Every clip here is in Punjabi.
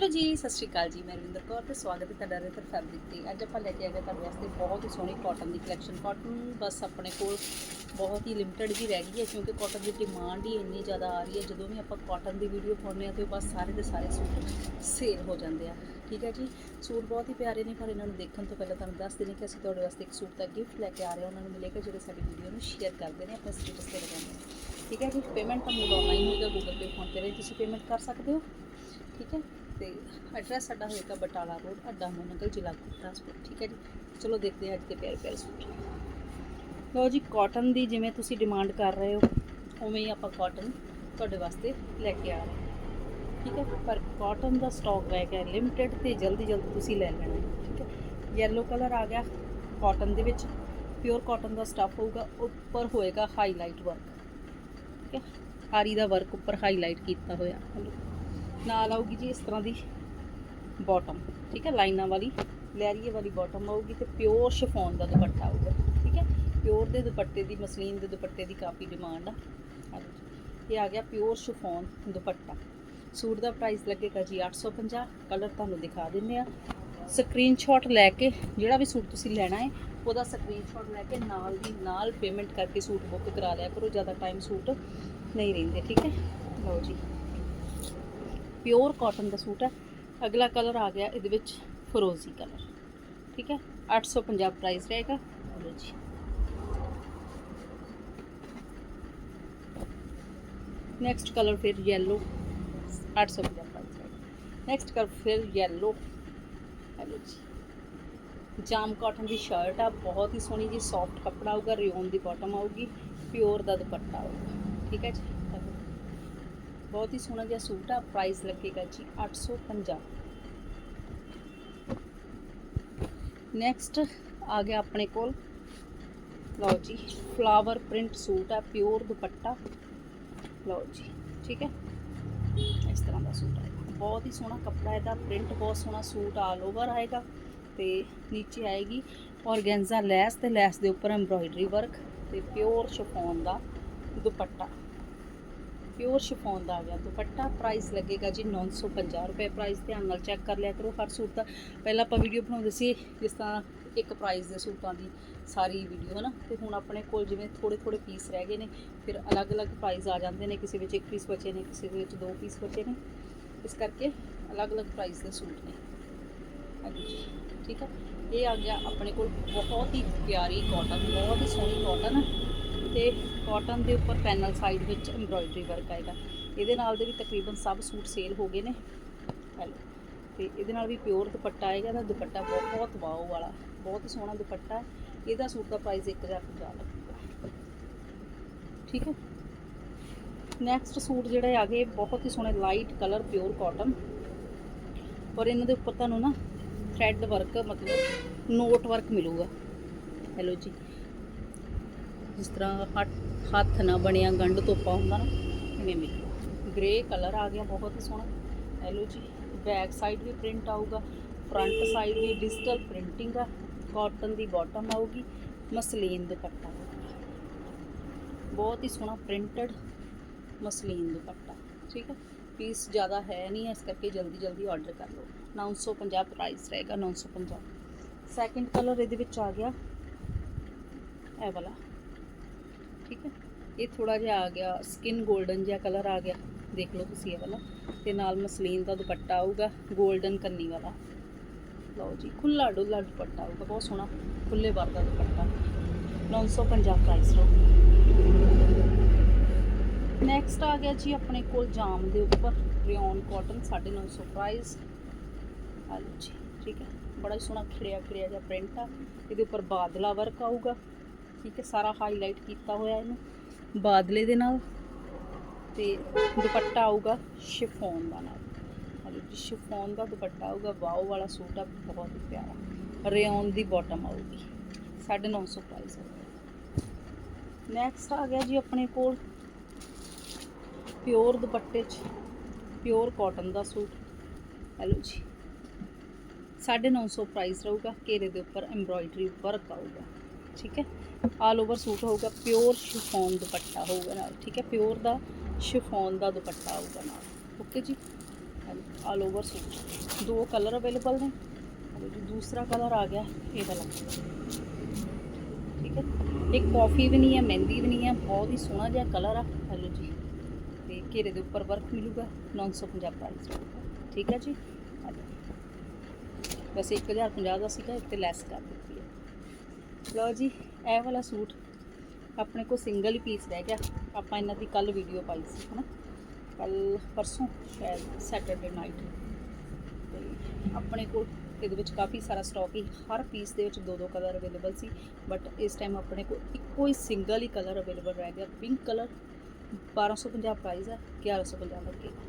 ਹੈਲੋ ਜੀ, ਸਤਿ ਸ਼੍ਰੀ ਅਕਾਲ ਜੀ, ਮੈਂ ਰਵਿੰਦਰ ਕੌਰ ਤੇ ਸਵਾਗਤ ਹੈ ਤੁਹਾਡਾ ਰੇਤਰ ਫੈਬਰਿਕ ਤੇ। ਅੱਜ ਆਪਾਂ ਲੈ ਕੇ ਆ ਗਏ ਤੁਹਾਡੇ ਵਾਸਤੇ ਬਹੁਤ ਹੀ ਸੋਹਣੀ ਕਾਟਨ ਦੀ ਕਲੈਕਸ਼ਨ ਕਾਟਨ ਬਸ ਆਪਣੇ ਕੋਲ ਬਹੁਤ ਹੀ ਲਿਮਟਿਡ ਜੀ ਰਹਿ ਗਈ ਹੈ, ਕਿਉਂਕਿ ਕਾਟਨ ਦੀ ਡਿਮਾਂਡ ਹੀ ਇੰਨੀ ਜ਼ਿਆਦਾ ਆ ਰਹੀ ਹੈ, ਜਦੋਂ ਵੀ ਆਪਾਂ ਕਾਟਨ ਦੀ ਵੀਡੀਓ ਪਾਉਂਦੇ ਆ ਤੇ ਬਸ ਸਾਰੇ ਦੇ ਸਾਰੇ ਸੂਟ ਸੇਲ ਹੋ ਜਾਂਦੇ ਆ। ਠੀਕ ਹੈ ਜੀ? ਸੂਟ ਬਹੁਤ ਹੀ ਪਿਆਰੇ ਨੇ, ਪਰ ਇਹਨਾਂ ਨੂੰ ਦੇਖਣ ਤੋਂ ਪਹਿਲਾਂ ਤੁਹਾਨੂੰ ਦੱਸ ਦੇਣੀ ਕਿ ਅਸੀਂ ਤੁਹਾਡੇ ਵਾਸਤੇ ਇੱਕ ਸੂਟ ਦਾ ਗਿਫਟ ਲੈ ਕੇ ਆ ਰਹੇ ਹਾਂ। ਉਹਨਾਂ ਨੂੰ ਮਿਲੇਗਾ, ਜਿਹੜੇ ਸਾਡੀ ਵੀਡੀਓ ਨੂੰ ਸ਼ੇਅਰ ਕਰਦੇ ਨੇ, ਆਪਣੇ ਸਟੇਟਸ ਤੇ ਲਗਾਉਂਦੇ ਨੇ। ਠੀਕ ਹੈ ਜੀ? ਪੇਮੈਂਟ ਤੁਹਾਨੂੰ ਆਨਲਾਈਨ ਹੋਏਗਾ ਗੂਗਲ ਪੇ ਫੋਨ ਤੇ ਰਾਹੀਂ ਤੁਸੀਂ ਪੇਮੈਂਟ ਕਰ ਸਕਦੇ ਹੋ। ਠੀਕ ਹੈ? ਤੇ ਐਡਰੈਸ ਸਾਡਾ ਹੋਏਗਾ ਬਟਾਲਾ ਰੋਡ ਅੱਡਾ ਮੋਨਗਲ ਜ਼ਿਲ੍ਹਾ ਗੁਰਦਾਸਪੁਰ, ਠੀਕ ਹੈ ਜੀ? ਚਲੋ ਦੇਖਦੇ ਹਾਂ ਅੱਜ ਦੇ ਪਿਆਰੇ ਪਿਆਰੇ ਸੂਟ। ਲਓ ਜੀ ਕਾਟਨ ਦੀ ਜਿਵੇਂ ਤੁਸੀਂ ਡਿਮਾਂਡ ਕਰ ਰਹੇ ਹੋ, ਉਵੇਂ ਹੀ ਆਪਾਂ ਕਾਟਨ ਤੁਹਾਡੇ ਵਾਸਤੇ ਲੈ ਕੇ ਆ ਰਹੇ ਹਾਂ। ਠੀਕ ਹੈ, ਪਰ ਕਾਟਨ ਦਾ ਸਟਾਕ ਰਹਿ ਗਿਆ ਲਿਮਟਿਡ ਤੇ ਜਲਦੀ ਜਲਦੀ ਤੁਸੀਂ ਲੈ ਲੈਣਾ ਠੀਕ ਹੈ? ਯੈਲੋ ਕਲਰ ਆ ਗਿਆ ਕਾਟਨ ਦੇ ਵਿੱਚ ਪਿਓਰ ਕਾਟਨ ਦਾ ਸਟਫ ਹੋਊਗਾ, ਉੱਪਰ ਹੋਏਗਾ ਹਾਈਲਾਈਟ ਵਰਕ ਠੀਕ ਹੈ? ਆਰੀ ਦਾ ਵਰਕ ਉੱਪਰ ਹਾਈਲਾਈਟ ਕੀਤਾ ਹੋਇਆ ਹਲੋ ਨਾਲ ਆਊਗੀ ਜੀ ਇਸ ਤਰ੍ਹਾਂ ਦੀ ਬਾਟਮ ਠੀਕ ਹੈ, ਲਾਈਨਾਂ ਵਾਲੀ ਲੈਰੀਏ ਵਾਲੀ ਬਾਟਮ ਆਊਗੀ ਤੇ ਪਿਓਰ ਸ਼ਿਫੋਨ ਦਾ ਦੁਪੱਟਾ ਆਊਗਾ, ਠੀਕ ਹੈ ਪਿਓਰ ਦੇ ਦੁਪੱਟੇ ਦੀ, ਮਸਲੀਨ ਦੇ ਦੁਪੱਟੇ ਦੀ ਕਾਫੀ ਡਿਮਾਂਡ ਆ। ਇਹ ਆ ਗਿਆ ਪਿਓਰ ਸ਼ਿਫੋਨ ਦੁਪੱਟਾ। ਸੂਟ ਦਾ ਪ੍ਰਾਈਸ ਲੱਗੇਗਾ ਜੀ 850 ਕਲਰ ਤੁਹਾਨੂੰ ਦਿਖਾ ਦਿੰਨੇ ਆ ਸਕਰੀਨਸ਼ਾਟ ਲੈ ਕੇ, ਜਿਹੜਾ ਵੀ ਸੂਟ ਤੁਸੀਂ ਲੈਣਾ ਹੈ, ਉਹਦਾ ਸਕਰੀਨਸ਼ਾਟ ਲੈ ਕੇ ਨਾਲ ਦੀ ਨਾਲ ਪੇਮੈਂਟ ਕਰਕੇ ਸੂਟ ਬੁੱਕ ਕਰਾ ਲਿਆ ਕਰੋ, ਜ਼ਿਆਦਾ ਟਾਈਮ ਸੂਟ ਨਹੀਂ ਰਹਿੰਦੇ, ਠੀਕ ਹੈ। ਲਓ ਜੀ। ਪਿਓਰ ਕਾਟਨ ਦਾ ਸੂਟ ਹੈ। ਅਗਲਾ ਕਲਰ ਆ ਗਿਆ ਇਹਦੇ ਵਿੱਚ ਫਰੋਜ਼ੀ ਕਲਰ ਠੀਕ ਹੈ? 850 ਪ੍ਰਾਈਸ ਰਹੇਗਾ। ਲਓ ਜੀ। ਨੈਕਸਟ ਕਲਰ ਫਿਰ yellow 850 ਪ੍ਰਾਈਸ ਰਹੇਗਾ। ਨੈਕਸਟ ਕਲਰ ਫਿਰ yellow ਹੈਲੋ ਜੀ। ਜਾਮ ਕਾਟਨ ਦੀ ਸ਼ਰਟ ਆ, ਬਹੁਤ ਹੀ ਸੋਹਣੀ ਜੀ ਸੌਫਟ ਕੱਪੜਾ ਆਊਗਾ ਰਿਓਨ ਦੀ ਬਾਟਮ ਆਊਗੀ ਪਿਓਰ ਦਾ ਦੁਪੱਟਾ ਆਊਗਾ। ਠੀਕ ਹੈ ਜੀ? ਬਹੁਤ ਹੀ ਸੋਹਣਾ ਜਿਹਾ ਸੂਟ ਆ ਪ੍ਰਾਈਸ ਲੱਗੇਗਾ ਜੀ 850 ਨੈਕਸਟ ਆ ਗਿਆ ਆਪਣੇ ਕੋਲ। ਲਓ ਜੀ ਫਲਾਵਰ ਪ੍ਰਿੰਟ ਸੂਟ ਆ ਪਿਓਰ ਦੁਪੱਟਾ। ਲਓ ਜੀ, ਠੀਕ ਹੈ? ਇਸ ਤਰ੍ਹਾਂ ਦਾ ਸੂਟ ਆਏਗਾ ਬਹੁਤ ਹੀ ਸੋਹਣਾ ਕੱਪੜਾ ਇਹਦਾ ਪ੍ਰਿੰਟ ਬਹੁਤ ਸੋਹਣਾ ਸੂਟ ਆਲ ਓਵਰ ਆਏਗਾ ਤੇ ਨੀਚੇ ਆਏਗੀ ਔਰਗੈਂਜ਼ਾ ਲੈਸ ਤੇ ਲੈਸ ਦੇ ਉੱਪਰ ਐਮਬ੍ਰੋਇਡਰੀ ਵਰਕ ਤੇ ਪਿਓਰ ਸ਼ਿਫੋਨ ਦਾ ਦੁਪੱਟਾ। ਪਿਓਰ ਸ਼ਿਫੋਨ ਦਾ ਆ ਗਿਆ। ਦੁਪੱਟਾ ਪ੍ਰਾਈਸ ਲੱਗੇਗਾ ਜੀ 950 ਰੁਪਏ ਪ੍ਰਾਈਸ ਧਿਆਨ ਨਾਲ ਚੈੱਕ ਕਰ ਲਿਆ ਕਰੋ ਹਰ ਸੂਟ ਦਾ। ਪਹਿਲਾਂ ਆਪਾਂ ਵੀਡੀਓ ਬਣਾਉਂਦੇ ਸੀ ਜਿਸ ਤਰ੍ਹਾਂ ਇੱਕ ਪ੍ਰਾਈਸ ਦੇ ਸੂਟਾਂ ਦੀ ਸਾਰੀ ਵੀਡੀਓ ਹੈ ਨਾ ਤੇ ਹੁਣ ਆਪਣੇ ਕੋਲ ਜਿਵੇਂ ਥੋੜੇ ਥੋੜੇ ਪੀਸ ਰਹਿ ਗਏ ਨੇ, ਫਿਰ ਅਲੱਗ-ਅਲੱਗ ਪ੍ਰਾਈਸ ਆ ਜਾਂਦੇ ਨੇ। ਕਿਸੇ ਵਿੱਚ ਇੱਕ ਪੀਸ ਬਚੇ ਨੇ, ਕਿਸੇ ਦੇ ਵਿੱਚ ਦੋ ਪੀਸ ਬਚੇ ਨੇ। ਇਸ ਕਰਕੇ ਅਲੱਗ-ਅਲੱਗ ਪ੍ਰਾਈਸ ਦੇ ਸੂਟ ਨੇ। ਹਾਂਜੀ, ਠੀਕ ਹੈ ਇਹ ਆ ਗਿਆ ਆਪਣੇ ਕੋਲ ਬਹੁਤ ਹੀ ਪਿਆਰੀ ਕਾਟਨ ਬਹੁਤ ਹੀ ਸੋਹਣੀ ਕਾਟਨ ਤੇ ਕਾਟਨ ਦੇ ਉੱਪਰ ਪੈਨਲ ਸਾਈਡ ਵਿੱਚ ਐਮਬ੍ਰੋਇਡਰੀ ਵਰਕ ਆਏਗਾ ਇਹਦੇ। ਨਾਲ ਦੇ ਵੀ ਤਕਰੀਬਨ ਸਭ ਸੂਟ ਸੇਲ ਹੋ ਗਏ ਨੇ। ਹੈਲੋ। ਤੇ ਇਹਦੇ ਨਾਲ ਵੀ ਪਿਓਰ ਦੁਪੱਟਾ ਆਏਗਾ ਇਹਦਾ ਦੁਪੱਟਾ ਬਹੁਤ ਬਹੁਤ ਵਾਓ ਵਾਲਾ, ਬਹੁਤ ਹੀ ਸੋਹਣਾ ਦੁਪੱਟਾ। ਇਹਦਾ ਸੂਟ ਦਾ ਪ੍ਰਾਈਸ 1050 ਲੱਗੂਗਾ ਠੀਕ ਹੈ? ਨੈਕਸਟ ਸੂਟ ਜਿਹੜੇ ਆ ਗਏ, ਬਹੁਤ ਹੀ ਸੋਹਣੇ ਲਾਈਟ ਕਲਰ ਪਿਓਰ ਕਾਟਨ ਔਰ ਇਹਨਾਂ ਦੇ ਉੱਪਰ ਤੁਹਾਨੂੰ ਨਾ ਥ੍ਰੈਡ ਵਰਕ ਮਤਲਬ ਨੋਟ ਵਰਕ ਮਿਲੂਗਾ। ਹੈਲੋ ਜੀ। ਜਿਸ ਤਰ੍ਹਾਂ ਹੱਥ- ਹੱਥ ਨਾ ਬਣਿਆ ਗੰਢ ਤੋਪਾ ਹੁੰਦਾ ਨਾ ਇਵੇਂ ਮਿਲੂਗਾ ਗ੍ਰੇ ਕਲਰ ਆ ਗਿਆ ਬਹੁਤ ਹੀ ਸੋਹਣਾ। ਲਓ ਜੀ ਬੈਕ ਸਾਈਡ ਵੀ ਪ੍ਰਿੰਟ ਆਊਗਾ ਫਰੰਟ ਸਾਈਡ ਵੀ ਡਿਜੀਟਲ ਪ੍ਰਿੰਟਿੰਗ ਆ ਕਾਟਨ ਦੀ ਬਾਟਮ ਆਊਗੀ ਮਸਲੀਨ ਦੁਪੱਟਾ। ਆਊਗਾ। ਬਹੁਤ ਹੀ ਸੋਹਣਾ ਪ੍ਰਿੰਟਡ ਮਸਲੀਨ ਦੁਪੱਟਾ ਠੀਕ ਹੈ ਪੀਸ ਜ਼ਿਆਦਾ ਹੈ ਨਹੀਂ ਹੈ, ਇਸ ਕਰਕੇ ਜਲਦੀ ਜਲਦੀ ਆਰਡਰ ਕਰ ਲਓ। 950 ਪ੍ਰਾਈਸ ਰਹੇਗਾ 950 ਸੈਕਿੰਡ ਕਲਰ ਇਹਦੇ ਵਿੱਚ ਆ ਗਿਆ ਇਹ ਵਾਲਾ। ਠੀਕ ਹੈ? ਇਹ ਥੋੜਾ ਜਿਹਾ ਆ ਗਿਆ ਸਕਿਨ 골ਡਨ ਜਿਹਾ ਕਲਰ ਆ ਗਿਆ। ਦੇਖ ਲਓ ਤੁਸੀਂ ਇਹ ਵਾਲਾ। ਤੇ ਨਾਲ ਮਸਲੀਨ ਦਾ ਦੁਪੱਟਾ ਆਊਗਾ 골ਡਨ ਕੰਨੀ ਵਾਲਾ। ਲਓ ਜੀ ਖੁੱਲਾ ਡੁੱਲਾ ਦੁਪੱਟਾ ਆਊਗਾ, ਬਹੁਤ ਸੋਹਣਾ ਖੁੱਲੇ ਵਰ ਦਾ ਦੁਪੱਟਾ। 950 ਪ੍ਰਾਈਸ ਰਹੂਗਾ ਨੈਕਸਟ ਆ ਗਿਆ ਜੀ ਆਪਣੇ ਕੋਲ ਜਾਮ ਦੇ ਉੱਪਰ ਰਿਓਨ ਕਾਟਨ 950 ਪ੍ਰਾਈਸ ਆ ਲਓ ਜੀ, ਠੀਕ ਹੈ? ਬੜਾ ਸੋਹਣਾ ਖਿੜਿਆ ਖਿੜਿਆ ਜਿਹਾ ਪ੍ਰਿੰਟ ਆ। ਇਹਦੇ ਉੱਪਰ ਬਾਦਲਾ ਵਰਕ ਆਊਗਾ। ਠੀਕ ਹੈ, ਸਾਰਾ ਹਾਈਲਾਈਟ ਕੀਤਾ ਹੋਇਆ ਇਹਨੂੰ, ਬਾਦਲੇ ਦੇ ਨਾਲ ਤੇ ਦੁਪੱਟਾ ਆਊਗਾ ਸ਼ਿਫੋਨ ਦਾ ਨਾਲ। ਆ ਸ਼ਿਫੋਨ ਦਾ ਦੁਪੱਟਾ ਆਊਗਾ, ਵਾਓ ਵਾਲਾ ਸੂਟ ਆ, ਬਹੁਤ ਹੀ ਪਿਆਰਾ। ਰਿਓਨ ਦੀ ਬਾਟਮ ਆਊਗੀ 950 ਪ੍ਰਾਈਸ ਨੈਕਸਟ ਆ। ਗਿਆ ਜੀ ਆਪਣੇ ਕੋਲ ਪਿਓਰ ਦੁਪੱਟੇ 'ਚ ਪਿਓਰ ਕਾਟਨ ਦਾ ਸੂਟ। ਹੈਲੋ ਜੀ 950 ਪ੍ਰਾਈਸ ਰਹੂਗਾ, ਘੇਰੇ ਦੇ ਉੱਪਰ ਐਮਬ੍ਰੋਇਡਰੀ ਵਰਕ ਆਊਗਾ, ਠੀਕ ਹੈ। ਆਲ ਓਵਰ ਸੂਟ ਹੋਊਗਾ ਪਿਓਰ ਸ਼ਿਫੋਨ ਦੁਪੱਟਾ ਹੋਊਗਾ ਨਾਲ, ਠੀਕ ਹੈ? ਪਿਓਰ ਦਾ ਸ਼ਿਫੋਨ ਦਾ ਦੁਪੱਟਾ ਆਊਗਾ ਨਾਲ ਓਕੇ ਜੀ? ਹੈਲੋ ਆਲ ਓਵਰ ਸੂਟ ਦੋ ਕਲਰ ਅਵੇਲੇਬਲ ਨੇ ਹਲੋ ਜੀ ਦੂਸਰਾ ਕਲਰ ਆ ਗਿਆ, ਇਹ ਵਾਲਾ, ਠੀਕ ਹੈ? ਇੱਕ ਕਾਫੀ ਵੀ ਨਹੀਂ ਹੈ, ਮਹਿੰਦੀ ਵੀ ਨਹੀਂ ਹੈ, ਬਹੁਤ ਹੀ ਸੋਹਣਾ ਜਿਹਾ ਕਲਰ ਆ, ਹਲੋ ਜੀ, ਤੇ ਘੇਰੇ ਦੇ ਉੱਪਰ ਵਰਕ ਮਿਲੂਗਾ 950 ਪ੍ਰਾਈਸ ਰਹੂਗਾ ਠੀਕ ਹੈ ਜੀ? ਆ ਜਾਓ। ਵੈਸੇ 1050 ਦਾ ਸੀਗਾ ਇੱਥੇ ਲੈਸ ਕਰ ਦਿੱਤੀ। ਹੈ ਲਓ ਜੀ, ਇਹ ਵਾਲਾ ਸੂਟ ਆਪਣੇ ਕੋਲ ਸਿੰਗਲ ਹੀ ਪੀਸ ਰਹਿ ਗਿਆ। ਆਪਾਂ ਇਹਨਾਂ ਦੀ ਕੱਲ ਵੀਡੀਓ ਪਾਈ ਸੀ, ਹਨਾ? ਕੱਲ ਪਰਸੋਂ, ਸ਼ਾਇਦ ਸੈਟਰਡੇ ਨਾਈਟ ਤੇ ਆਪਣੇ ਕੋਲ ਇਹਦੇ ਵਿੱਚ ਕਾਫੀ ਸਾਰਾ ਸਟਾਕ ਹੀ, ਹਰ ਪੀਸ ਦੇ ਵਿੱਚ ਦੋ ਦੋ ਕਲਰ ਅਵੇਲੇਬਲ ਸੀ। ਬਟ ਇਸ ਟਾਈਮ ਆਪਣੇ ਕੋਲ ਇੱਕੋ ਹੀ ਸਿੰਗਲ ਹੀ ਕਲਰ ਅਵੇਲੇਬਲ ਰਹਿ ਗਿਆ। ਪਿੰਕ ਕਲਰ 1250 ਪ੍ਰਾਈਸ ਹੈ 1150 ਲੱਗੇਗਾ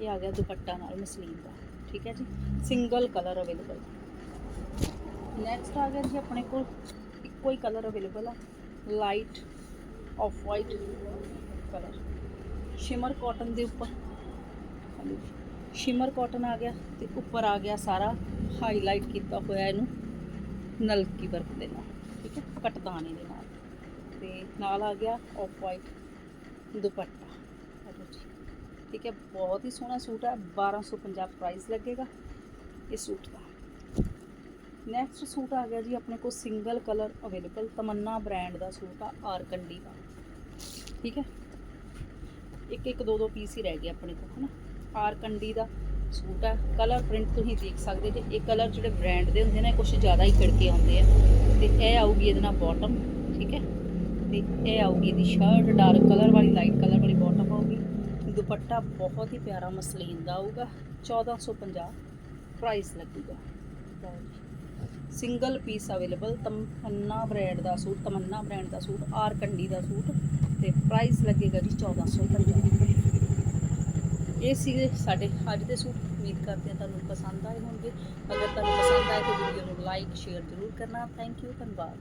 ਇਹ ਆ ਗਿਆ ਦੁਪੱਟਾ ਨਾਲ ਮਸਲੀਨ ਦਾ, ਠੀਕ ਹੈ ਜੀ? ਸਿੰਗਲ ਕਲਰ ਅਵੇਲੇਬਲ ਨੈਕਸਟ ਆ ਗਿਆ ਜੀ ਆਪਣੇ ਕੋਲ ਇੱਕੋ ਹੀ ਕਲਰ ਅਵੇਲੇਬਲ ਆ। Light off white colour shimmer cotton ਦੇ ਉੱਪਰ। ਸ਼ਿਮਰ ਕਾਟਨ ਆ ਗਿਆ ਤੇ ਉੱਪਰ ਆ ਗਿਆ ਸਾਰਾ ਹਾਈਲਾਈਟ ਕੀਤਾ ਹੋਇਆ ਇਹਨੂੰ। ਨਲਕੀ ਵਰਕ ਦੇ ਨਾਲ, ਠੀਕ ਹੈ? ਕਟਦਾਨੇ ਦੇ ਨਾਲ। ਤੇ ਨਾਲ ਆ ਗਿਆ ਆਫ ਵਾਈਟ ਦੁਪੱਟਾ। ਆਜੋ ਜੀ। ਠੀਕ ਹੈ, ਬਹੁਤ ਹੀ ਸੋਹਣਾ ਸੂਟ ਹੈ 1250 ਪ੍ਰਾਈਸ ਲੱਗੇਗਾ ਇਸ ਸੂਟ ਦਾ। ਨੈਕਸਟ ਸੂਟ ਆ ਗਿਆ ਜੀ, ਆਪਣੇ ਕੋਲ single colour available Tamanna brand ਦਾ ਸੂਟ ਆ, ਆਰਕੰਡੀ ਦਾ। ਠੀਕ ਹੈ? ਇੱਕ ਇੱਕ, ਦੋ ਦੋ ਪੀਸ ਹੀ ਰਹਿ ਗਏ ਆਪਣੇ ਕੋਲ, ਹਨਾ? ਆਰਕੰਡੀ ਦਾ ਸੂਟ ਆ। ਕਲਰ ਪ੍ਰਿੰਟ ਤੁਸੀਂ ਦੇਖ ਸਕਦੇ ਜੇ, ਇਹ ਕਲਰ ਜਿਹੜੇ ਬ੍ਰਾਂਡ ਦੇ ਹੁੰਦੇ ਨੇ ਕੁਝ ਜ਼ਿਆਦਾ ਹੀ ਖਿੜਕੇ ਆਉਂਦੇ ਆ। ਤੇ ਇਹ ਆਊਗੀ ਇਹਦੇ ਨਾਲ ਬਾਟਮ ਠੀਕ ਹੈ? ਤੇ ਇਹ ਆਊਗੀ ਇਹਦੀ ਸ਼ਰਟ ਡਾਰਕ ਕਲਰ ਵਾਲੀ ਲਾਈਟ ਕਲਰ ਵਾਲੀ ਬਾਟਮ ਆਊਗੀ। ਦੁਪੱਟਾ ਬਹੁਤ ਹੀ ਪਿਆਰਾ ਮਸਲੀਨ ਦਾ ਆਊਗਾ। 1450 ਪ੍ਰਾਈਸ ਲੱਗੂਗਾ। ਲਓ ਜੀ। Single piece available, Tamanna brand ਦਾ ਸੂਟ, ਤਮੰਨਾ ਬ੍ਰਾਂਡ ਦਾ ਸੂਟ, ਆਰ ਕੰਡੀ ਦਾ ਸੂਟ ਤੇ ਪ੍ਰਾਈਸ ਲੱਗੇਗਾ ਜੀ 1450 ਇਹ ਸੀਗੇ ਸਾਡੇ ਅੱਜ ਦੇ ਸੂਟ, ਉਮੀਦ ਕਰਦੇ ਹਾਂ ਤੁਹਾਨੂੰ ਪਸੰਦ ਆਏ ਹੋਣਗੇ। ਅਗਰ ਤੁਹਾਨੂੰ ਪਸੰਦ ਆਏ ਤਾਂ ਵੀਡੀਓ ਨੂੰ ਲਾਈਕ ਸ਼ੇਅਰ ਜ਼ਰੂਰ ਕਰਨਾ। ਥੈਂਕ ਯੂ ਧੰਨਵਾਦ।